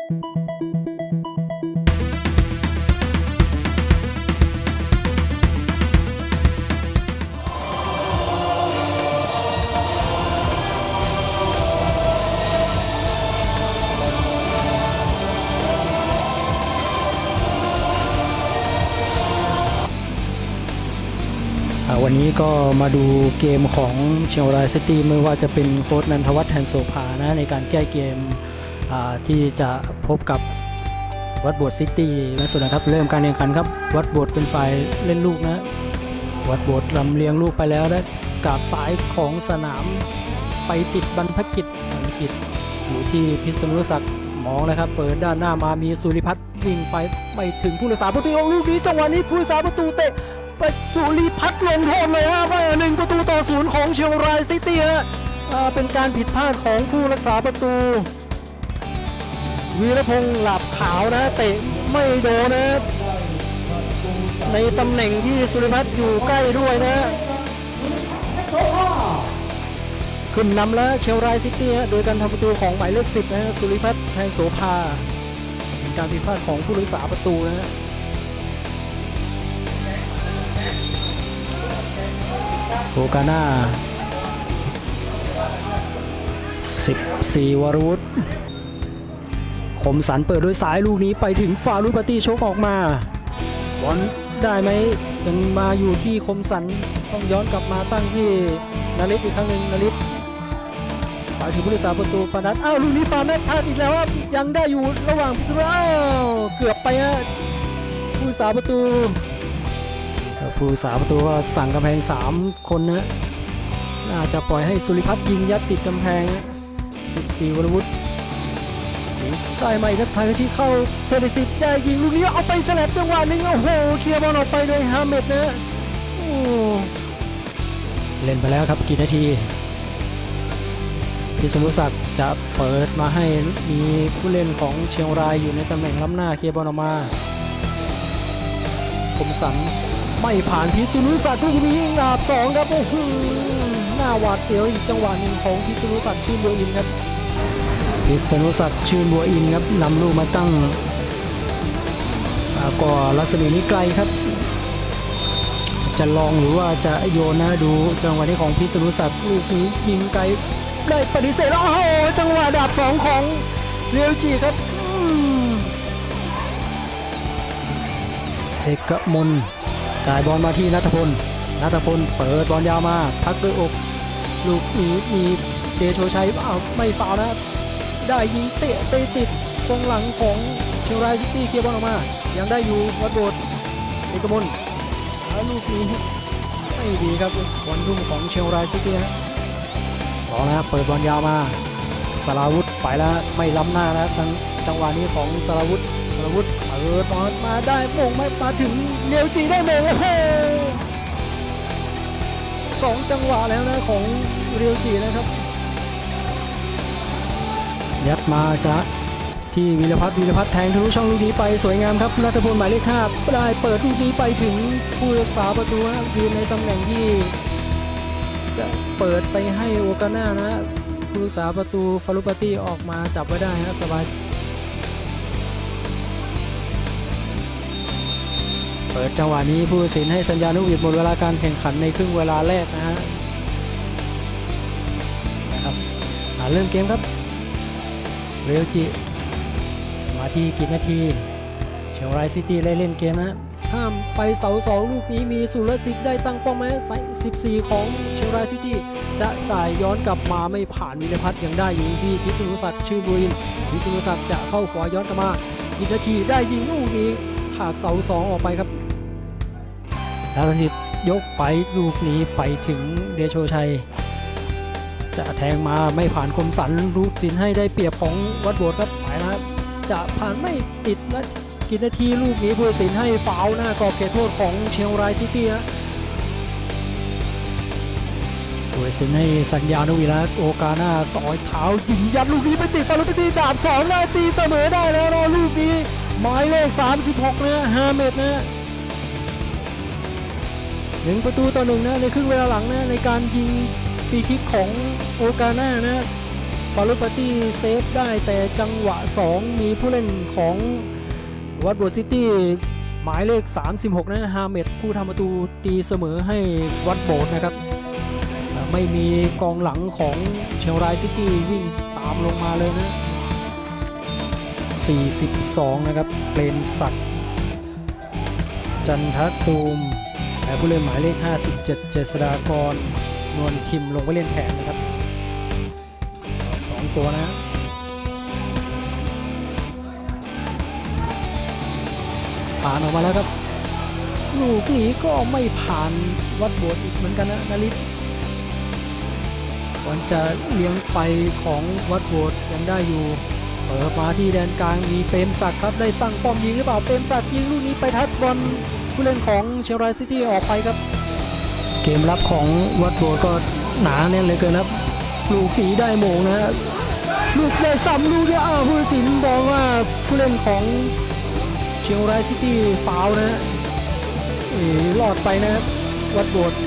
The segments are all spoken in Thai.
วันนี้ก็มาดูเกมของเชียงรายซิตี้ไม่ว่าจะเป็นโค้ชนันทวัฒน์แทนโสภานะในการแก้เกม ที่จะพบกับวัดโบดซิตี้และส่วนนะครับ เริ่มการแข่งขันครับ วัดโบดเป็นฝ่ายเล่นลูกนะ วัดโบดลำเลียงลูกไปแล้วและกาบสายของสนามไปติดบรรพกิจบรรพกิจอยู่ที่พิษณุศักดิ์มองแล้วครับ เปิดด้านหน้ามามีสุริพัฒน์วิ่งไปไปถึงผู้รักษาประตูของลูกนี้จังหวะนี้ผู้รักษาประตูเตะไปสุริพัฒน์ลงโทษเลยฮะว่าหนึ่งประตูต่อศูนย์ของเชียงรายซิตี้ฮะอ่าเป็นการผิดพลาดของผู้รักษาประตู วีรพงษ์หลับขาวนะเตะไม่โดนนะ ในตำแหน่งที่สุริพัฒน์อยู่ใกล้ด้วยนะ ขึ้นนำแล้วเชียงรายซิตี้โดยการทำประตูของหมายเลขสิบนะสุริพัฒน์แทนโสภาเป็นการผิดพลาดของผู้รักษาประตูนะฮะโอกาน่า14 วรวุฒิ คมสันเปิดด้วยสายลูกนี้ไปถึงฟารุปตี้ชกออกมาบอลได้ไหมยังมาอยู่ที่คมสันต้องย้อนกลับมาตั้งที่นาริสอีกครั้งหนึ่งนาริสไปถึงผู้รักษาประตูปานัทอ้าวลูกนี้ปานัทพลาดอีกแล้วยังได้อยู่ระหว่างพิศนุอ้าเกือบไปฮะผู้รักษาประตูผู้สาประตูก็สั่งกำแพง 3 คนนะน่าจะปล่อยให้สุริพัฒน์ยิงยัดติดกำแพง14วรวุฒิ ได้ไหมครับไทยชิเข้าเซอร์สิตได้ยิงลูกนี้เอาไปฉลับจังหวะหนึงโอ้โหเคลียร์บอลออกไปโดยฮาเมดนะโอ้เล่นไปแล้วครับกี่นาทีพิษณุศักดิ์จะเปิดมาให้มีผู้เล่นของเชียงรายอยู่ในตำแหน่งล้ำหน้าเคลียร์บอลออกมาคมสันไม่ผ่านพิษณุศักลูกนี้ยิงดาบสองครับโอ้โหหน้าหวาดเสียวอีกจังหวะหนึ่งของพิษณุศักดิ์ชื่นบัวอินครับ พิษณุศักดิ์ชื่นบัวอินครับนำลูกมาตั้งอ่าก็รัศมีนี้ไกลครับ จะลองหรือว่าจะโยนนะดูจังหวะนี้ของพิษณุศักดิ์ลูกนี้ยิงไกลได้ปฏิเสธแล้วโอ้โหจังหวะดาบสองของเรียวจีครับเอกมลจ่ายบอลมาที่นัทพลนัทพลเปิดบอลยาวมาพักด้วยอก ลูกนี้มีเดโชชัยอ้าไม่ฟาวล์นะ ได้ยิงเตะไปติดกองหลังของเชียงรายซิตี้เคลียร์บอลออกมา ยังได้อยู่วัดโบดเอกมลแล้วลูกนี้ไม่ดีครับบอลทุ่มของเชียงรายซิตี้ฮะรอนะเปิดบอลยาวมาสราวุธไปแล้วไม่ล้ำหน้าแล้วทางจังหวะนี้ของสราวุธสรวุฒิเปิดบอลมาได้มงไม่มาถึงเนียวจีได้มงสองจังหวะแล้วนะของเรียวจีนะครับ ยัดมาจะที่วิรพัฒน์วิรพัฒน์แทงทะลุช่องลูกนี้ไปสวยงามครับนัทพลหมายเลขห้าได้เปิดลูกนี้ไปถึงผู้รักษาประตูยืนในตำแหน่งที่ จะเปิดไปให้โอกาน่านะผู้รักษาประตูฟารุปาตี้ออกมาจับไว้ได้นะสบายเปิดจังหวะนี้ผู้สินให้สัญญานุวิทย์หมดเวลาการแข่งขันในครึ่งเวลาแรกนะฮะนะครับอ่าเริ่มเกมครับ เรลจิ มาที่กี่นาที เชียงรายซิตี้ได้เล่นเกมนะข้ามไปเสาสองลูกนี้มีสุรสิทธิ์ได้ตั้งป้อมไว้ใส่14 ของเชียงรายซิตี้จะต่ายย้อนกลับมาไม่ผ่านวิรพัฒน์ยังได้อยู่ที่พิษณุศักดิ์ชื่อบุรินพิษณุศักดิ์จะเข้าขวาย้อนกลับมากี่นาทีได้ยิงลูกนี้ขาดเสาสองออกไปครับดาสิทธิ์ยกไปลูกนี้ไปถึงเดโชชัย จะแทงมาไม่ผ่านคมสันรูปสินให้ได้เปรียบของวัดโบดครับไปนะจะผ่านไม่ติดนะกี่นาทีลูกนี้ผู้สินให้ฟาวหน้ากรอบเขตโทษของเชียงรายซิตี้นะผู้สินให้สัญญาณวิรัตโอกาหน้าสอยเท้ายิงยัดลูกนี้ไปติดฟารุปตีดาบสองนาทีเสมอได้แล้วนะลูกนี้หมายเลข 36นะฮาเมดนะหนึ่งประตูต่อหนึ่งนะในครึ่งเวลาหลังนะในการยิง ฟรีคิกของโอกาน่านะฟารุปาตี้เซฟได้แต่จังหวะ 2 มีผู้เล่นของวัดบัวซิตี้หมายเลข 36 นะฮาเมดผู้ทำประตูตีเสมอให้วัดโบสนะครับ ไม่มีกองหลังของเชียงรายซิตี้วิ่งตามลงมาเลยนะ 42 นะครับเปรมศักดิ์จันทตูมและผู้เล่นหมายเลข 57 เจษฎากร นวลทิมลงไปเล่นแทนนะครับสองตัวนะผ่านออกมาแล้วครับลูกนี้ก็ไม่ผ่านวัดโบสถ์อีกเหมือนกันนะนาริศก่อนจะเลี้ยงไปของวัดโบสถ์ยังได้อยู่เปิดมาที่แดนกลางมีเปรมศักดิ์ครับได้ตั้งป้อมยิงหรือเปล่าเปรมศักดิ์ยิงลูกนี้ไปทัดบอลผู้เล่นของเชียงรายซิตี้ออกไปครับ เกมรับของวัดโบสถ์ก็หนาแน่นเลยเกินครับ ลูกหนีได้โมงนะฮะลูกได้ซ้ำลูกเดียวอ้าวผู้สินบอกว่าผู้เล่นของเชียงรายซิตี้ฟาวนะฮะเอ๋รอดไปนะครับวัดโบสถ์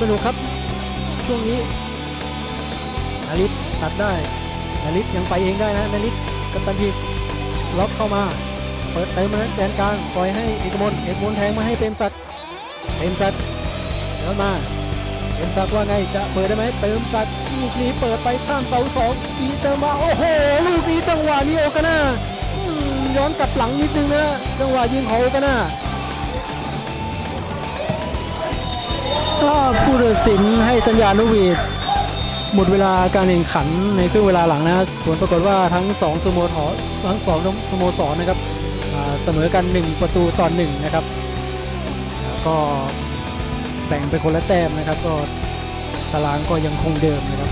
สนุกครับช่วงนี้นาริศตัดได้นาริศยังไปเองได้นะนาริศกัปตันทีมล็อกเข้ามา เปิดเติมนะแดนกลางปล่อยให้เอกมลเอกมลแทงมาให้เปรมศักดิ์เปรมศักดิ์เดินมาเปรมศักดิ์ว่าไงจะเปิดได้ไหมเปรมศักดิ์ลูกนี้เปิดไปข้ามเสาสองทีเติมมาโอ้โหลูกนี้จังหวะนี้โอกาน่าย้อนกลับหลังนิดนึงนะจังหวะยิงของโอกาน่าถ้าผู้ตัดสินให้สัญญาณนกหวีดหมดเวลาการแข่งขันในครึ่งเวลาหลังนะผลปรากฏว่าทั้ง 2สโมสรทั้งสองสโมสรนะครับ เสมอกัน 1 ประตูต่อ1นะครับก็แบ่งไปคนละแต้มนะครับ ก็ตารางก็ยังคงเดิมนะครับ